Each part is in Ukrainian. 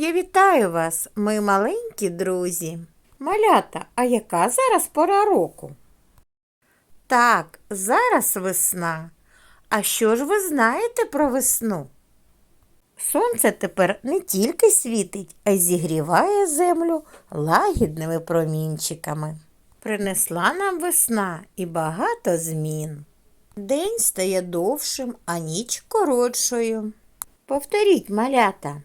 Я вітаю вас, мої маленькі друзі. Малята, а яка зараз пора року? Так, зараз весна. А що ж ви знаєте про весну? Сонце тепер не тільки світить, а й зігріває землю лагідними промінчиками. Принесла нам весна і багато змін. День стає довшим, а ніч коротшою. Повторіть, малята.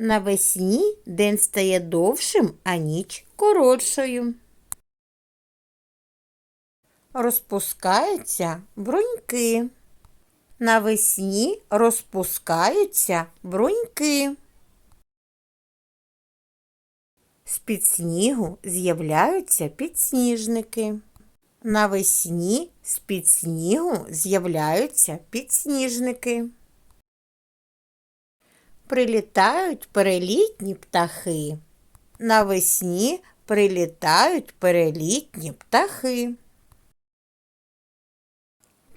Навесні день стає довшим, а ніч коротшою. Розпускаються бруньки. Навесні розпускаються бруньки. З-під снігу з'являються підсніжники. Навесні з-під снігу з'являються підсніжники. Прилітають перелітні птахи. Навесні прилітають перелітні птахи.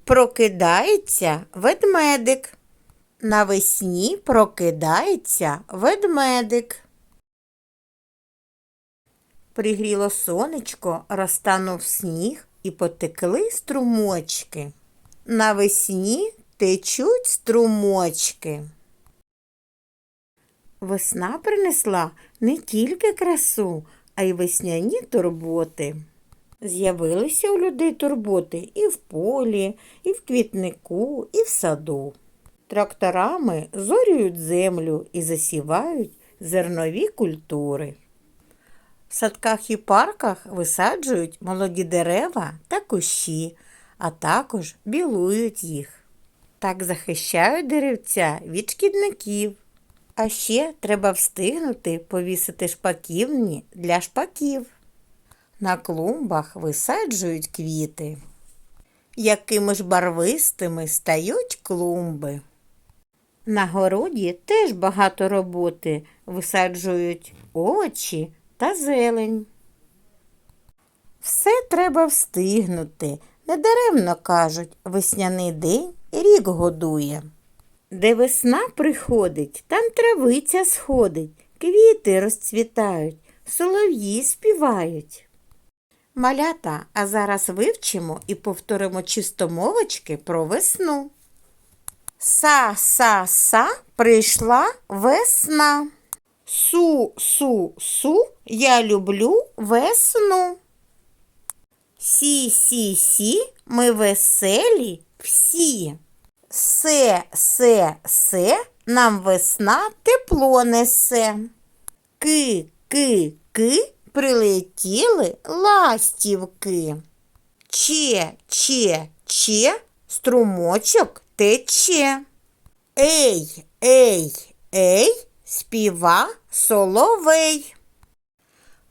Прокидається ведмедик. Навесні прокидається ведмедик. Пригріло сонечко, розтанув сніг і потекли струмочки. Навесні течуть струмочки. Весна принесла не тільки красу, а й весняні турботи. З'явилися у людей турботи і в полі, і в квітнику, і в саду. Тракторами зорюють землю і засівають зернові культури. В садках і парках висаджують молоді дерева та кущі, а також білують їх. Так захищають деревця від шкідників. А ще треба встигнути повісити шпаківні для шпаків. На клумбах висаджують квіти. Якими ж барвистими стають клумби. На городі теж багато роботи висаджують овочі та зелень. Все треба встигнути. Недаремно кажуть, весняний день рік годує. Де весна приходить, там травиця сходить, квіти розцвітають, солов'ї співають. Малята, а зараз вивчимо і повторимо чистомовочки про весну. Са-са-са прийшла весна. Су-су-су я люблю весну. Сі-сі-сі ми веселі всі. Се, се, се нам весна тепло несе. Ки, ки, ки прилетіли ластівки. Че, че, че струмочок тече. Ей, ей, ей, співа соловей.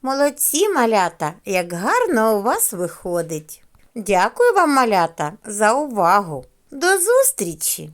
Молодці, малята, як гарно у вас виходить. Дякую вам, малята, за увагу. До зустрічі!